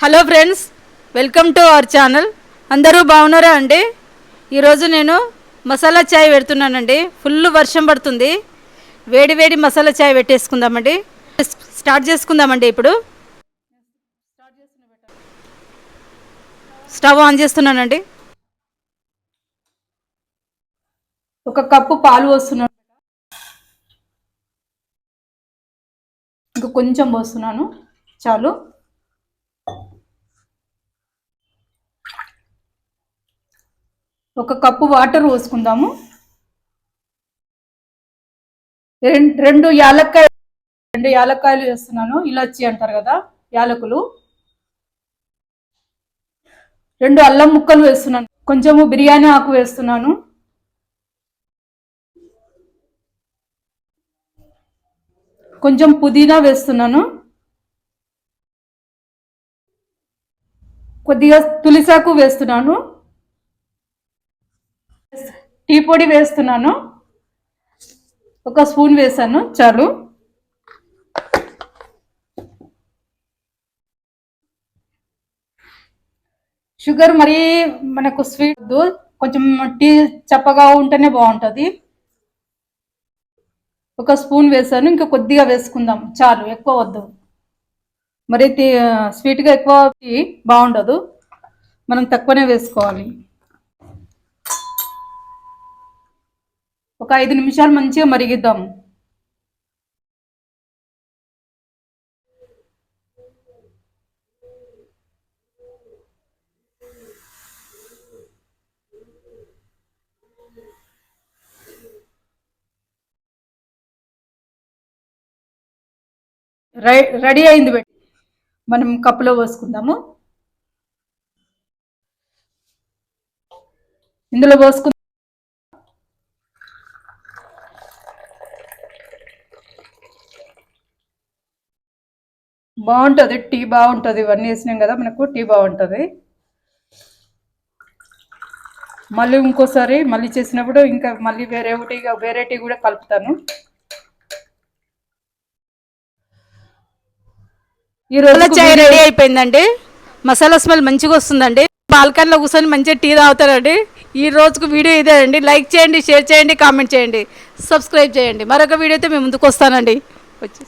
Hello friends welcome to our channel. అందరూ బాగున్నారా అండి? ఈరోజు నేను మసాలా చాయ్ పెడుతున్నానండి. ఫుల్ వర్షం పడుతుంది. వేడి వేడి మసాలా చాయ్ పెట్టేసుకుందామండి. స్టార్ట్ చేసుకుందామండి ఇప్పుడు. స్టవ్ ఆన్ చేస్తున్నానండి. ఒక కప్పు పాలు పోస్తున్నాను. ఇంకా కొంచెం పోస్తున్నాను. చాలు. ఒక కప్పు వాటర్ పోసుకుందాము. రెండు యాలక్కాయ రెండు యాలక్కాయలు వేస్తున్నాను ఇలాచి అంటారు కదా యాలకులు. రెండు అల్లం ముక్కలు వేస్తున్నాను కొంచెము బిర్యానీ ఆకు వేస్తున్నాను. కొంచెం పుదీనా వేస్తున్నాను. కొద్దిగా తులిసాకు వేస్తున్నాను. టీ పొడి వేస్తున్నాను. ఒక స్పూన్ వేసాను చాలు. షుగర్ మరీ మనకు స్వీట్ వద్దు. కొంచెం టీ చప్పగా ఉంటేనే బాగుంటుంది. ఒక స్పూన్ వేసాను ఇంకా కొద్దిగా వేసుకుందాం. చాలు ఎక్కువ వద్దు. మరి స్వీట్గా ఎక్కువ బాగుండదు. మనం తక్కువనే వేసుకోవాలి. ఒక ఐదు నిమిషాలు మంచిగా మరిగిద్దాం. రై- రెడీ అయింది పెట్టి మనం కప్పులో పోసుకుందాము. ఇందులో పోసుకు బాగుంటుంది టీ బాగుంటుంది. ఇవన్నీ వేసినాం కదా మనకు టీ బాగుంటుంది. మళ్ళీ ఇంకోసారి మళ్ళీ చేసినప్పుడు ఇంకా మళ్ళీ వేరే ఒకటి వేరే టీ కూడా కలుపుతాను. ఈ రోజు చాయ్ రెడీ అయిపోయిందండి. మసాలా స్మెల్ మంచిగా వస్తుందండి. బాల్కనీలో కూర్చొని మంచిగా టీ తాగుతారండి. ఈ రోజుకు వీడియో ఇదే అండి. లైక్ చేయండి షేర్ చేయండి కామెంట్ చేయండి. సబ్స్క్రైబ్ చేయండి. మరొక వీడియోతో మేము ముందుకు వస్తానండి. వచ్చి